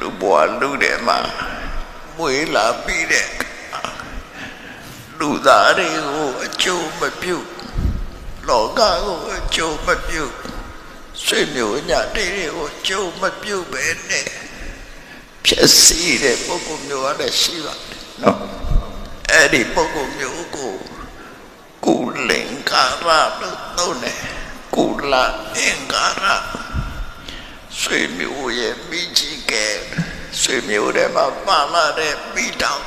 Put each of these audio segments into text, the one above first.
လူဘွားလူတဲ့မှာမွေးလာပြီးတဲ့အခါလူသားတွေကိုအကျိုးမပြုလောကကိုအကျိုးမပြုဆွေမျိုးညာတေးတွေကိုအကျိုးမပြုပဲနဲ့ဖြစ်စီတဲ့ပုဂ္ဂိုလ်မျိုးကလည်းရှိပါတယ်နော်အဲ့ဒီပုဂ္ဂိုလ်မျိုးကိုကုလင်္ကာရလို့သုံးတယ်ကုလအင်္ကာရဆွေမျိုးရဲ့မိကြီး ကဲဆွေမျိုးတွေမှာပါလာတဲ့မိတောင်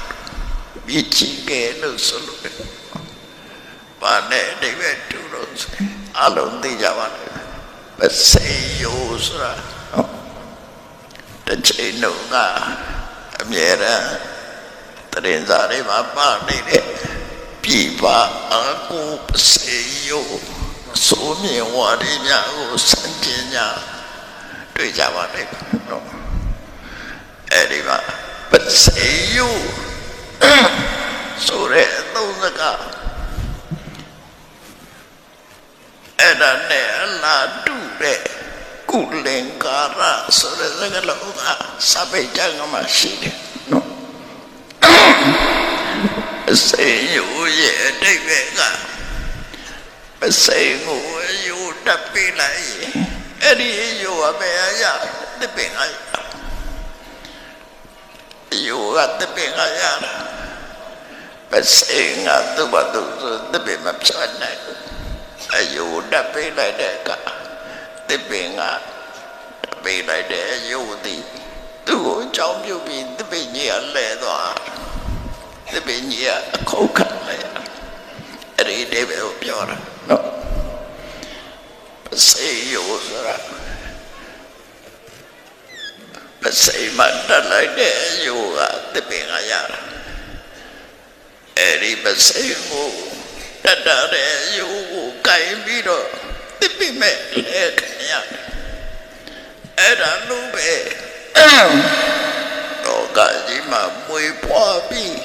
မိကြီးကဲလို့ဆိုလို့တယ်။ဘာနဲ့အိဗယ်တူလို့ဆိုအလုံးသိကြပါလေ။မစေယောဆိုတာဟုတ်တစ်ချိန်တော့ကအမြဲတမ်းတရင်စားတွေမှာပါနေတဲ့ပြည်ပါအကူပစေယောဆိုမြင်ဝါဒီများကိုစံကျင်ညာတွေ့ကြပါလိမ့်မယ်နော်အဲ့ဒီမှာပ စေယုဆိုရဲအသုံးစကားအဲ့ဒါနဲ့အလားတူတဲ့ကုလင်္ကာရဆိုတဲ့စကားလုံးကစပိတ်ကြကမှရှိတယ်နော်ပစေယုရဲ့အတိတ်ပဲကပစေကိုအယူတက်ပြလိုက်ရင်အဲ့ဒီယောကပဲအရာတပင်အရာ ယောကတပင်အရာပစေငါသူ့ဘာသူတပင်မဖြတ်နိုင်ဘူးအယောတပိလိုက်တဲ့ကတပင်ကတပိလိုက်တဲ့ယောသည်သူ့ကိုအကြောင်းပြုပြီးတပင်ကြီးကလဲသွားတပင်ကြီးကအခုတ်ခတ်လဲအဲ့ဒီတေဘယ်ကိုပြောတာနော်စေယောဆိုတာ ပစေမတက်လိုက်တဲ့ယောကတပင်ကရတာအဲ့ဒီပစေကိုတတ်တဲ့ယောကိုကင်ပြီးတော့တပင်မဲ့လက်ခံရအဲ့ဒါလို့ပဲလောကကြီးမှာမွေဖွားပြီး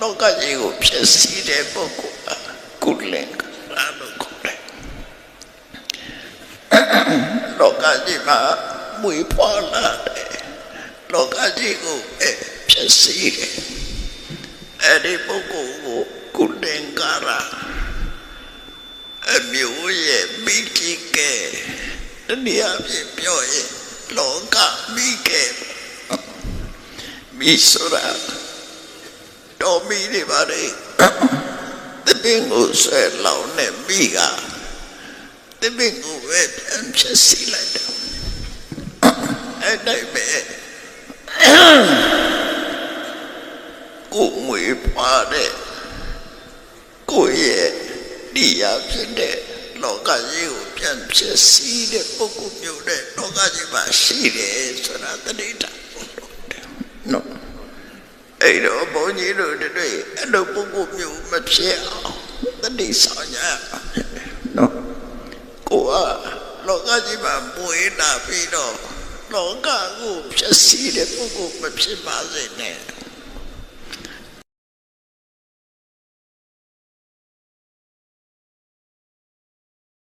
လောကကြီးကိုဖြစ်စီတဲ့ပုဂ္ဂိုလ်ကကုလင်္ကာလို့ခေါ်တယ်လောကကြီးမှာမွေဖွားလာတယ် လောကကြီးကိုပဲဖြစ်စီတယ်အဲ့ဒီပုဂ္ဂိုလ်ကိုကုလင်္ကာရအမျိုးရဲ့မိကြီးကဲတနည်းအားဖြင့်ပြောရင်လောကမိကဲမိဆိုတာတော်မိတွေပါလေတပင်ကိုဆွဲလောင်းတဲ့မိကတပည့်ကိုပဲပြန်ဖြစ်စီလိုက်တယ်အဲ့တိုင်းပဲ ကိုငွေပါတဲ့ကိုရဲ့ဒီရဖြစ်တဲ့လောကကြီးကိုပြန်ဖြစ်စီတဲ့ပုဂ္ဂိုလ်မျိုးတဲ့လောကကြီးမှာရှိတယ်ဆိုတာတတိတာဖို့လို့တယ်နော်အဲ့တော့ဘုန်းကြီးတို့တွေအဲ့လိုပုဂ္ဂိုလ်မျိုးမဖြစ်အောင်တတိဆောင်ကြရအောင်နော်ကိုကလောကကြီးမှာမွေးလာပြီးတော့ လောကကိုဖြစ်စီတဲ့ပုဂ္ဂိုလ်မဖြစ်ပါစေနဲ့